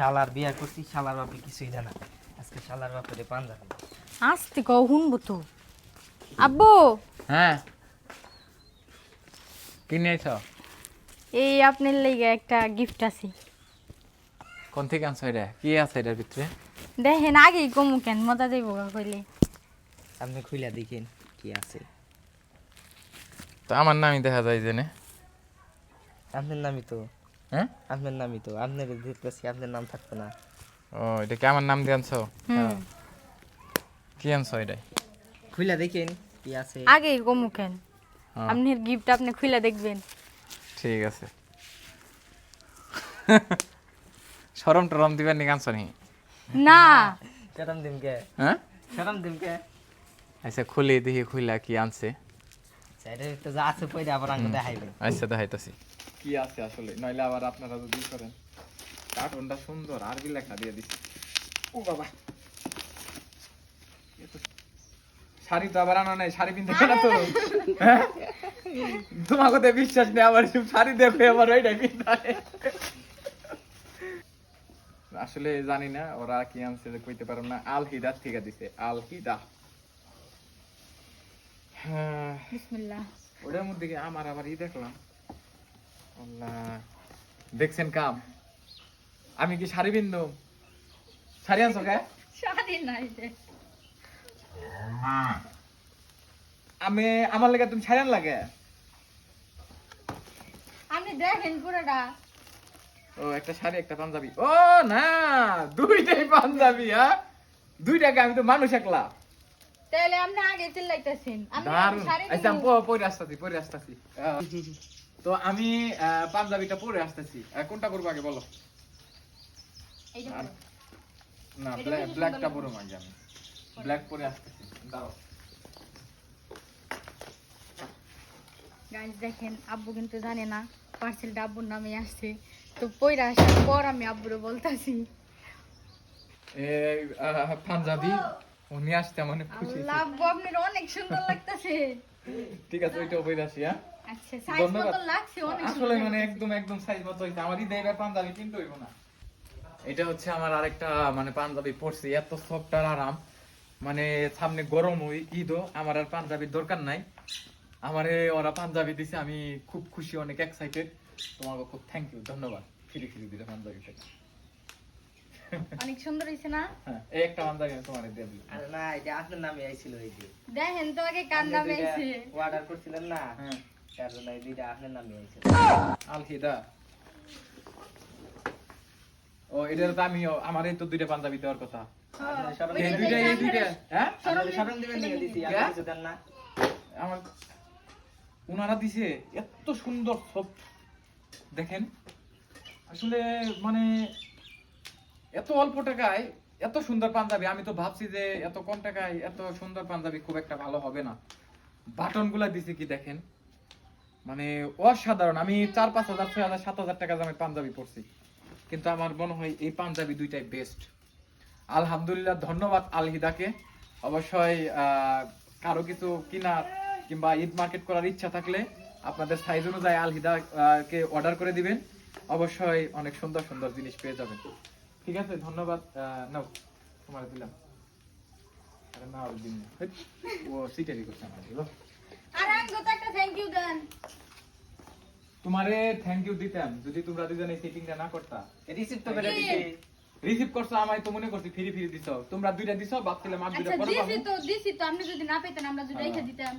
শালার বিয়া করছি শালার বাপে কিছুই জানা আজকে শালার বাপেরে পাঞ্জাবি আসতে কও শুনব তো। আব্বু! হ্যাঁ। কি নিয়েছ? এই আপনার লেগে একটা গিফট আছে। কোন থেকে আনছো এটা? কি আছে এটার ভিতরে? দেখেন আগে কমু কেন মজা গা কইলে। আপনি খুইলা দেখেন কি আছে। তো আমার নামই দেখা যায় জেনে আপনার নামই তো হ্যাঁ? আপনার নামই তো আপনার দেখতেছি আপনার নাম থাকতো না। ও এটা কি আমার নাম দিয়ে আনছো? হুম। কি আনছো এটা? খুইলা দেখেন কি আছে। আগেই কমু কেন হ্যাঁ। আপনার গিফট আপনি খুলে দেখবেন। ঠিক আছে। সরম টরম দিবেন নি আনছো নি? না। শরম দিম কে? হ্যাঁ? শরম দিম কে? আচ্ছা খুলে দেখি খুইলা কি আনছে। সাইডে তো যা আছে পয়দা আবার আঙ্গ দেখাইবে আচ্ছা দেখাইতাছি। কি আছে আসলে? নইলে আবার আপনারা যদি করেন। কার্টুনটা সুন্দর আরবি লেখা দিয়ে দিছি। ও বাবা। শাড়ি তো আবার আনা নাই শাড়ি পিনতে না তো। হ্যাঁ? তো বিশ্বাস নেই আবার শাড়ি দেখে আবার ওইটা কিনতে আসলে জানি না ওরা কি আনছে যে কইতে পারো না। আল হিদা থেকে দিছে আল হিদা হ্যাঁ। বিসমিল্লাহ। ওটার মধ্যে আমার আবার ই দেখলাম? দেখছেন কাম? আমি কি শাড়ি বিন্দু শাড়ি আনছো কে? শাড়ি নাই আমি আমার লেগে তুমি শাড়ি আন লাগে আপনি দেখেন পুরোটা। ও একটা শাড়ি একটা পাঞ্জাবি। ও না দুইটাই পাঞ্জাবি হ্যাঁ? দুইটাকে আমি তো মানুষ একলা। তাহলে আপনি আগে চিল্লাইতেছেন। আমি শাড়ি আচ্ছা আমি প- পরে আসতেছি পরে আসতেছি। তো আমি পাঞ্জাবিটা পরে আসতেছি। কোনটা করব আগে বলো। না ব্ল্যাক ব্ল্যাকটা সুন্দর পরে মাঝে আমি। ব্ল্যাক পরে আসতেছি। দাঁড়াও। গাইজ দেখেন আব্বু কিন্তু জানে না পার্সেলটা আব্বুর নামে আসছে। তো পয়রা আসার পর আমি আব্বুরে বলতাছি। পাঞ্জাবি উনি আসতে মানে খুশি আব্বু আপনার অনেক সুন্দর লাগতাছে। ঠিক আছে ওইটাও বই আসি হ্যাঁ? আচ্ছা সাইজ মতো লাগছে? অনেক আসলে সুন্দর মানে একদম একদম সাইজ মতো হইছে। আমারই দেবে পাঞ্জাবি কিনতে হইব না। এটা হচ্ছে আমার আরেকটা মানে পাঞ্জাবি পরছি। এত সফট আর আরাম। মানে সামনে গরম ওই ঈদও। আমার আর পাঞ্জাবির দরকার নাই। আমারে ওরা পাঞ্জাবি দিছে। আমি খুব খুশি অনেক এক্সাইটেড তোমাকে খুব থ্যাংক ইউ ধন্যবাদ। ফিরি ফিরি দিলে পাঞ্জাবি অনেক সুন্দর হয়েছে না? হ্যাঁ এই একটা পাঞ্জাবি আমি তোমার দিয়ে দিই আরে না এটা আপনার নামে আইছিল এই যে। দেখেন তোমাকে কার নামে আইছে? অর্ডার করছিলেন না? হ্যাঁ। তার জন্য এই দুইটা আপনার নামে আইছিল আলহিদা। ও এটার তো আমিও আমার এই তো দুইটা পাঞ্জাবি দেওয়ার কথা। এই দুইটা এই দুইটা হ্যাঁ? আপনার দিবেন নিয়ে দিছি আপনি কিছু দেন না। আমার উনারা দিছে এত সুন্দর সব। দেখেন আসলে মানে এত অল্প টাকায় এত সুন্দর পাঞ্জাবি আমি তো ভাবছি যে এত কম টাকায় এত সুন্দর পাঞ্জাবি খুব একটা ভালো হবে না। বাটনগুলা দিছে কি দেখেন? মানে অসাধারণ। আমি চার, পাঁচ হাজার, ছয় হাজার, সাত হাজার টাকা দামের পাঞ্জাবি পরছি। কিন্তু আমার মনে হয় এই পাঞ্জাবি দুইটাই বেস্ট আলহামদুলিল্লাহ, ধন্যবাদ আলহিদাকে। অবশ্যই কারও কিছু কিনার কিংবা ঈদ মার্কেট করার ইচ্ছা থাকলে আপনাদের সাইজ অনুযায়ী আলহিদা কে অর্ডার করে দিবেন। অবশ্যই অনেক সুন্দর সুন্দর জিনিস পেয়ে যাবেন। ঠিক আছে, ধন্যবাদ। নাও, তোমার দিলাম। আরে না ও সিটারি করছে আমার। আর একটা থ্যাংক ইউ দেন। তোমারে থ্যাংক ইউ দিতাম যদি তোমরা দুজনে সেটিংটা না করতা। রিসিভ তো করে দিছি। রিসিভ করছ আমায় তো মনে করছি ফ্রি ফ্রি দিছো। তোমরা দুইটা দিছো ভাবছিলাম আর দুইটা আচ্ছা দিছি তো দিছি তো আপনি যদি না পেতেন আমরা যদি রেখে দিতাম।